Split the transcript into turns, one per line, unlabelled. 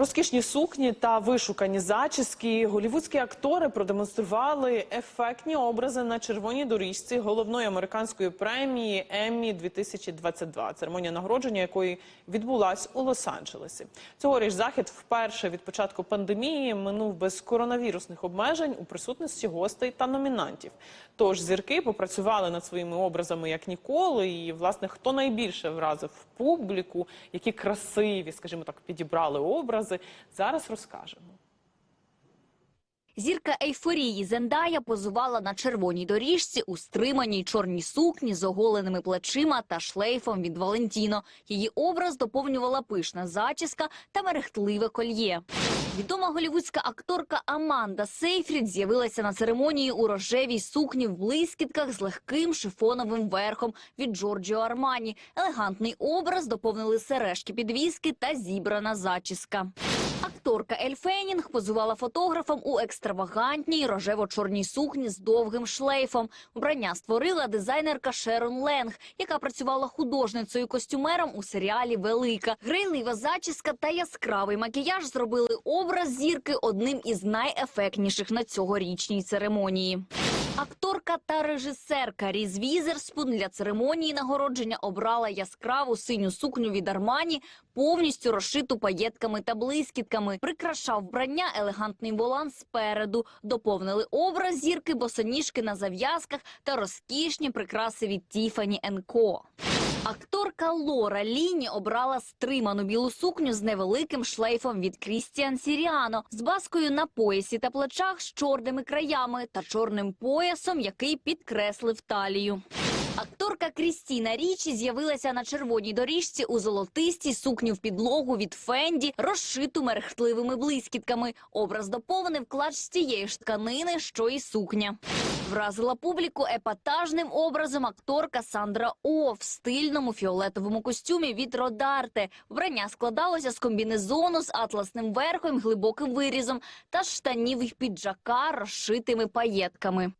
Розкішні сукні та вишукані зачіски. Голівудські актори продемонстрували ефектні образи на червоній доріжці головної американської премії Еммі 2022 церемонія нагородження якої відбулась у Лос-Анджелесі. Цьогоріч захід вперше від початку пандемії минув без коронавірусних обмежень у присутності гостей та номінантів. Тож зірки попрацювали над своїми образами як ніколи. І власне хто найбільше вразив публіку, які красиві, скажімо так, підібрали образи. Зараз розкажемо.
Зірка ейфорії Зендая позувала на червоній доріжці у стриманій чорній сукні з оголеними плечима та шлейфом від Валентіно. Її образ доповнювала пишна зачіска та мерехтливе кольє. Відома голівудська акторка Аманда Сейфрід з'явилася на церемонії у рожевій сукні в блискітках з легким шифоновим верхом від Джорджіо Армані. Елегантний образ доповнили сережки підвіски та зібрана зачіска. Акторка Ель Фенінг позувала фотографам у екстравагантній рожево-чорній сукні з довгим шлейфом. Вбрання створила дизайнерка Шерон Ленг, яка працювала художницею-костюмером у серіалі Велика. Грейлива зачіска та яскравий макіяж зробили образ зірки одним із найефектніших на цьогорічній церемонії. Акторка та режисерка Різ Візерспун для церемонії нагородження обрала яскраву синю сукню від Армані, повністю розшиту паєтками та блискітками. Прикрашав вбрання елегантний волан спереду. Доповнили образ зірки босоніжки на зав'язках та розкішні прикраси від Тіфані Енко. Акторка Лора Ліні обрала стриману білу сукню з невеликим шлейфом від Крістіан Сіріано, з баскою на поясі та плечах з чорними краями та чорним поясом, який підкреслив талію. Акторка Крістіна Річі з'явилася на червоній доріжці у золотистій сукні в підлогу від Фенді, розшиту мерехтливими блискітками. Образ доповнив клач з тієї ж тканини, що і сукня. Вразила публіку епатажним образом акторка Сандра О в стильному фіолетовому костюмі від Родарте. Вбрання складалося з комбінезону з атласним верхом, глибоким вирізом та штанів і піджака, розшитими паєтками.